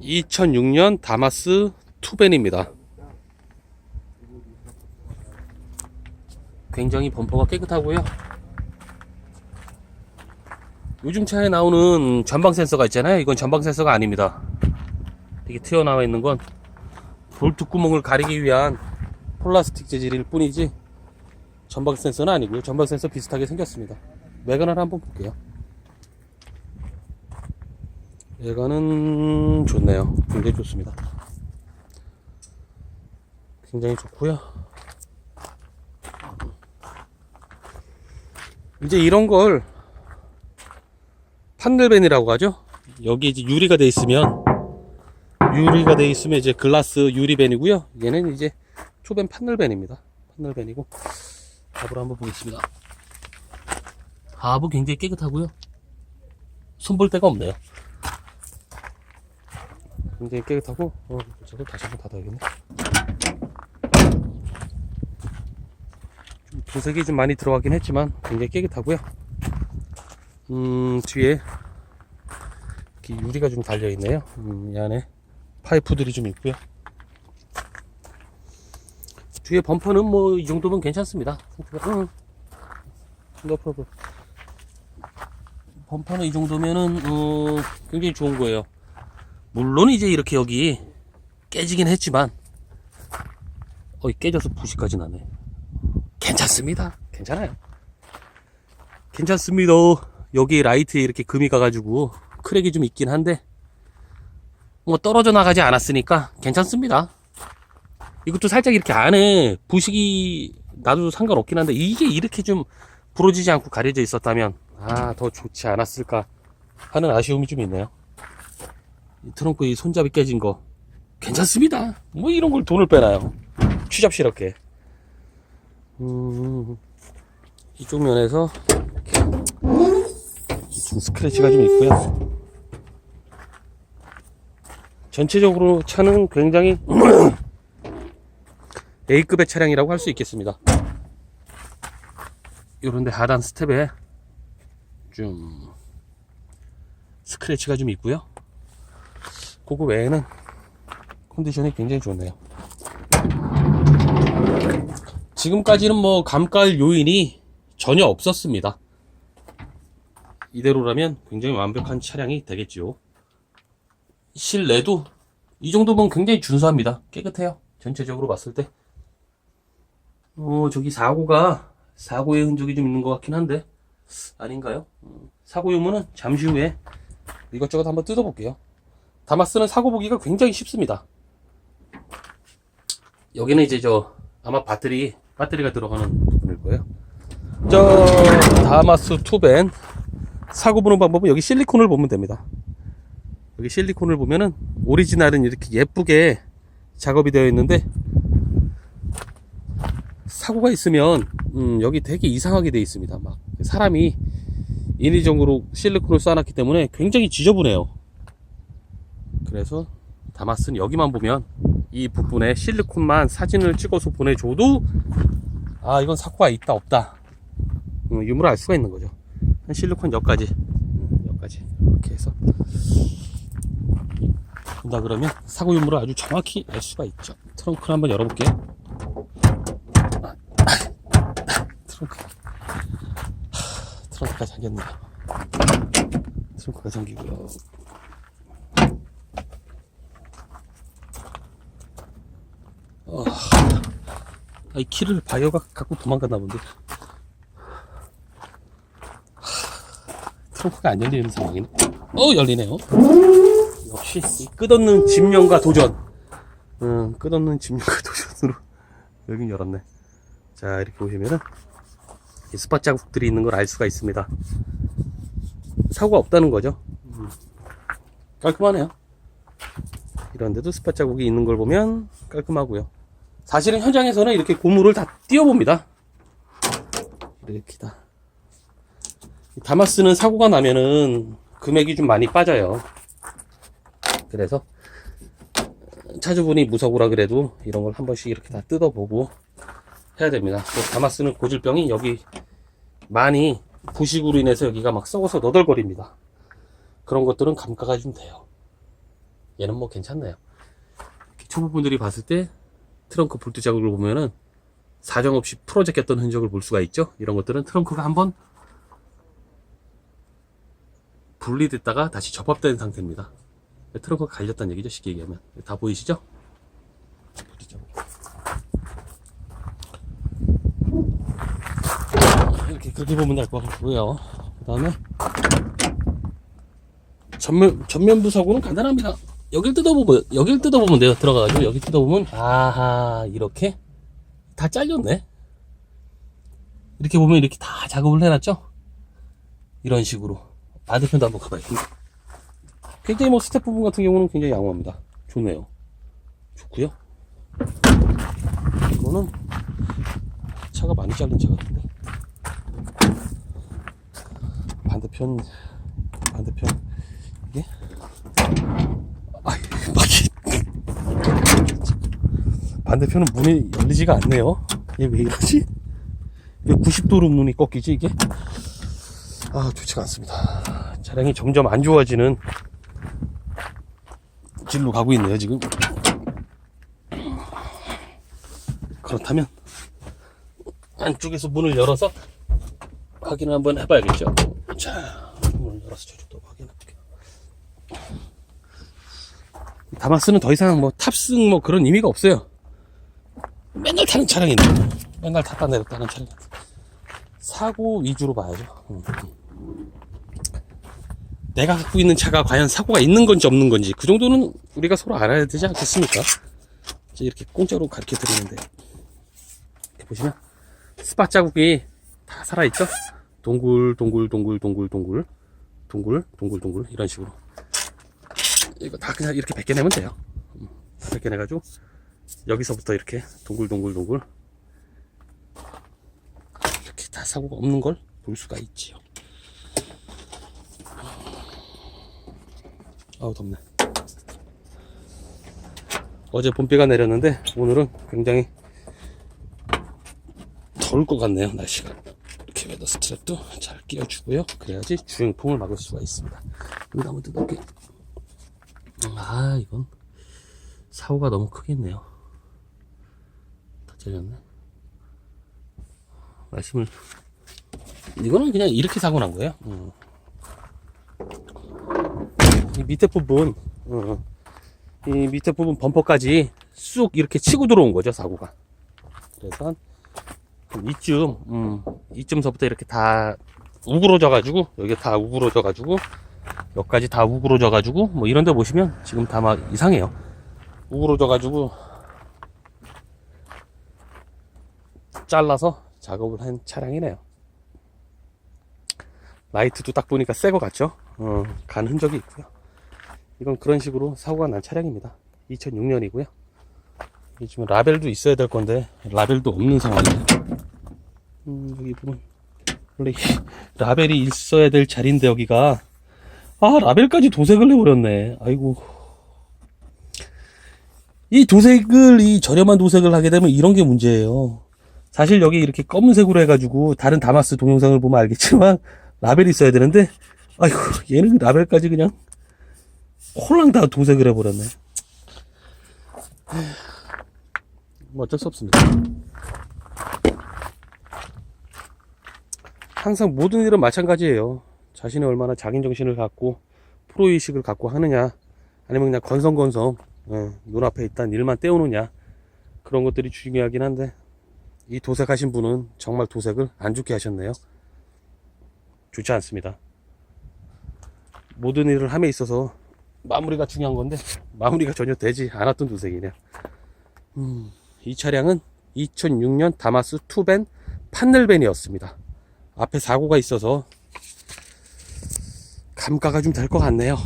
2006년 다마스 투벤입니다. 굉장히 범퍼가 깨끗하고요. 요즘 차에 나오는 전방 센서가 있잖아요. 이건 전방 센서가 아닙니다. 이게 튀어나와 있는 건 볼트 구멍을 가리기 위한 플라스틱 재질일 뿐이지 전방 센서는 아니고요. 전방 센서 비슷하게 생겼습니다. 외관을 한번 볼게요. 외관은 좋네요. 굉장히 좋습니다. 굉장히 좋고요. 이제 이런 걸 판넬벤이라고 하죠. 여기 이제 유리가 돼 있으면 유리가 돼 있으면 이제 글라스 유리벤이고요. 얘는 이제 초벤 판넬벤입니다. 판넬벤이고 하부를 한번 보겠습니다. 하부 굉장히 깨끗하고요. 손볼 데가 없네요. 굉장히 깨끗하고 어, 저도 다시 한번 닫아야겠네. 좀 도색이 좀 많이 들어가긴 했지만 굉장히 깨끗하고요. 음 뒤에 이렇게 유리가 좀 달려 있네요. 음, 이 안에 파이프들이 좀 있고요. 뒤에 범퍼는 뭐 이 정도면 괜찮습니다. 응. no problem. 범퍼는 이 정도면은 어, 굉장히 좋은 거예요. 물론 이제 이렇게 여기 깨지긴 했지만 어이 깨져서 부시까지 나네. 괜찮습니다. 괜찮아요. 괜찮습니다. 여기 라이트에 이렇게 금이 가가지고 크랙이 좀 있긴 한데 뭐 떨어져 나가지 않았으니까 괜찮습니다. 이것도 살짝 이렇게 안에 부식이 나도 상관없긴 한데 이게 이렇게 좀 부러지지 않고 가려져 있었다면 아 더 좋지 않았을까 하는 아쉬움이 좀 있네요. 이 트렁크 이 손잡이 깨진 거 괜찮습니다. 뭐 이런 걸 돈을 빼나요? 취잡스럽게. 음, 이쪽 면에서 좀 스크래치가 좀 있고요. 전체적으로 차는 굉장히 A급의 차량이라고 할 수 있겠습니다. 요런데 하단 스텝에 좀 스크래치가 좀 있고요. 그거 외에는 컨디션이 굉장히 좋네요. 지금까지는 뭐 감갈 요인이 전혀 없었습니다. 이대로라면 굉장히 완벽한 차량이 되겠지요. 실내도 이 정도면 굉장히 준수합니다. 깨끗해요. 전체적으로 봤을 때. 어, 저기 사고가, 사고의 흔적이 좀 있는 것 같긴 한데, 아닌가요? 음, 사고 유무는 잠시 후에 이것저것 한번 뜯어볼게요. 다마스는 사고 보기가 굉장히 쉽습니다. 여기는 이제 저, 아마 배터리, 배터리가 들어가는 부분일 거예요. 저, 다마스 투벤. 사고 보는 방법은 여기 실리콘을 보면 됩니다. 여기 실리콘을 보면은 오리지널은 이렇게 예쁘게 작업이 되어 있는데 사고가 있으면 음, 여기 되게 이상하게 되어 있습니다. 막 사람이 인위적으로 실리콘을 쏴놨기 때문에 굉장히 지저분해요. 그래서 다마스는 여기만 보면 이 부분에 실리콘만 사진을 찍어서 보내줘도 아 이건 사고가 있다 없다 음, 유무를 알 수가 있는 거죠. 한 실리콘 여기까지 음, 여기까지 이렇게 해서 본다 그러면 사고 유무를 아주 정확히 알 수가 있죠. 트렁크를 한번 열어볼게요. 트렁크. 하, 트렁크가 잠겼네요. 트렁크가 잠기고요. 어, 아, 이 키를 바이오가 갖고 도망갔나 본데. 하, 트렁크가 안 열리는 상황이네. 어, 열리네요. 역시 이 끝없는 집념과 도전. 음, 끝없는 집념과 도전으로 여긴 열었네. 자, 이렇게 보시면은 이 스팟 자국들이 있는 걸 알 수가 있습니다. 사고가 없다는 거죠. 음, 깔끔하네요. 이런데도 스팟 자국이 있는 걸 보면 깔끔하고요. 사실은 현장에서는 이렇게 고무를 다 띄워봅니다. 이렇게 다. 다마스는 사고가 나면은 금액이 좀 많이 빠져요. 그래서 차주분이 무서고라 그래도 이런 걸 한 번씩 이렇게 다 뜯어보고 해야 됩니다. 또 다마스는 고질병이 여기 많이 부식으로 인해서 여기가 막 썩어서 너덜거립니다. 그런 것들은 감가가 좀 돼요. 얘는 뭐 괜찮네요. 초보분들이 봤을 때 트렁크 볼트 자국을 보면은 사정없이 풀어제꼈던 흔적을 볼 수가 있죠. 이런 것들은 트렁크가 한번 분리됐다가 다시 접합된 상태입니다. 트렁크가 갈렸다는 얘기죠. 쉽게 얘기하면. 다 보이시죠? 이렇게 그렇게 보면 될 것 같고요. 그 다음에 전면 전면부 사고는 간단합니다. 여길 뜯어보면 여길 뜯어보면 돼요. 들어가가지고 여기 뜯어보면 아하 이렇게 다 잘렸네. 이렇게 보면 이렇게 다 작업을 해놨죠. 이런 식으로 반대편도 한번 가봐야겠습니다. 굉장히 뭐 스텝 부분 같은 경우는 굉장히 양호합니다. 좋네요. 좋고요. 이거는 차가 많이 잘린 차 같은데. 반대편 이게 아이 막이 반대편은 문이 열리지가 않네요 이게 왜 이러지 왜 90도로 문이 꺾이지 이게 아 좋지가 않습니다 차량이 점점 안 좋아지는 길로 가고 있네요 지금 그렇다면 안쪽에서 문을 열어서 확인을 한번 해봐야겠죠. 자, 문을 열어서 저쪽도 확인해볼게요. 다마스는 더 이상 뭐 탑승 뭐 그런 의미가 없어요. 맨날 타는 차량인데, 맨날 탔다 내렸다 하는 차량인데. 사고 위주로 봐야죠. 음. 내가 갖고 있는 차가 과연 사고가 있는 건지 없는 건지 그 정도는 우리가 서로 알아야 되지 않겠습니까? 이렇게 공짜로 가르쳐 드리는데 보시면 스팟 자국이 다 살아있죠? 동글, 동글, 동글, 동글, 동글, 동글, 동글, 동글, 이런 식으로. 이거 다 그냥 이렇게 벗겨내면 돼요. 음, 다 벗겨내가지고, 여기서부터 이렇게 동글, 동글, 동글. 이렇게 다 사고가 없는 걸 볼 수가 있지요. 아우, 덥네. 어제 봄비가 내렸는데, 오늘은 굉장히 더울 것 같네요, 날씨가. 이렇게 웨더 스트랩도 잘 끼워주고요. 그래야지 주행풍을 막을 수가 있습니다. 여기다 한번 뜯을게요. 아, 이건 사고가 너무 크겠네요. 다 잘렸네. 말씀을 이거는 그냥 이렇게 사고 난 거예요. 음. 이 밑에 부분, 어, 이 밑에 부분 범퍼까지 쑥 이렇게 치고 들어온 거죠 사고가. 그래서 한 이쯤, 음, 이쯤서부터 이렇게 다 우그러져가지고, 여기 다 우그러져가지고, 여기까지 다 우그러져가지고, 뭐 이런 데 보시면 지금 다 막 이상해요. 우그러져가지고, 잘라서 작업을 한 차량이네요. 라이트도 딱 보니까 새 거 같죠? 어, 간 흔적이 있고요. 이건 그런 식으로 사고가 난 차량입니다. 2006년이고요. 지금 라벨도 있어야 될 건데, 라벨도 없는 상황이에요. 음, 여기 보면 원래 이 라벨이 있어야 될 자리인데 여기가 아 라벨까지 도색을 해버렸네 아이고 이 도색을 이 저렴한 도색을 하게 되면 이런 게 문제예요 사실 여기 이렇게 검은색으로 해가지고 다른 다마스 동영상을 보면 알겠지만 라벨이 있어야 되는데 아이고 얘는 라벨까지 그냥 홀랑 다 도색을 해버렸네 뭐 어쩔 수 없습니다 항상 모든 일은 마찬가지예요. 자신이 얼마나 자기 정신을 갖고 프로의식을 갖고 하느냐, 아니면 그냥 건성건성 어, 눈앞에 있단 일만 때우느냐 그런 것들이 중요하긴 한데 이 도색하신 분은 정말 도색을 안 좋게 하셨네요. 좋지 않습니다. 모든 일을 함에 있어서 마무리가 중요한 건데 마무리가 전혀 되지 않았던 도색이네요. 음, 이 차량은 2006년 다마스 투벤 판넬벤이었습니다. 앞에 사고가 있어서 감가가 좀 될 것 같네요.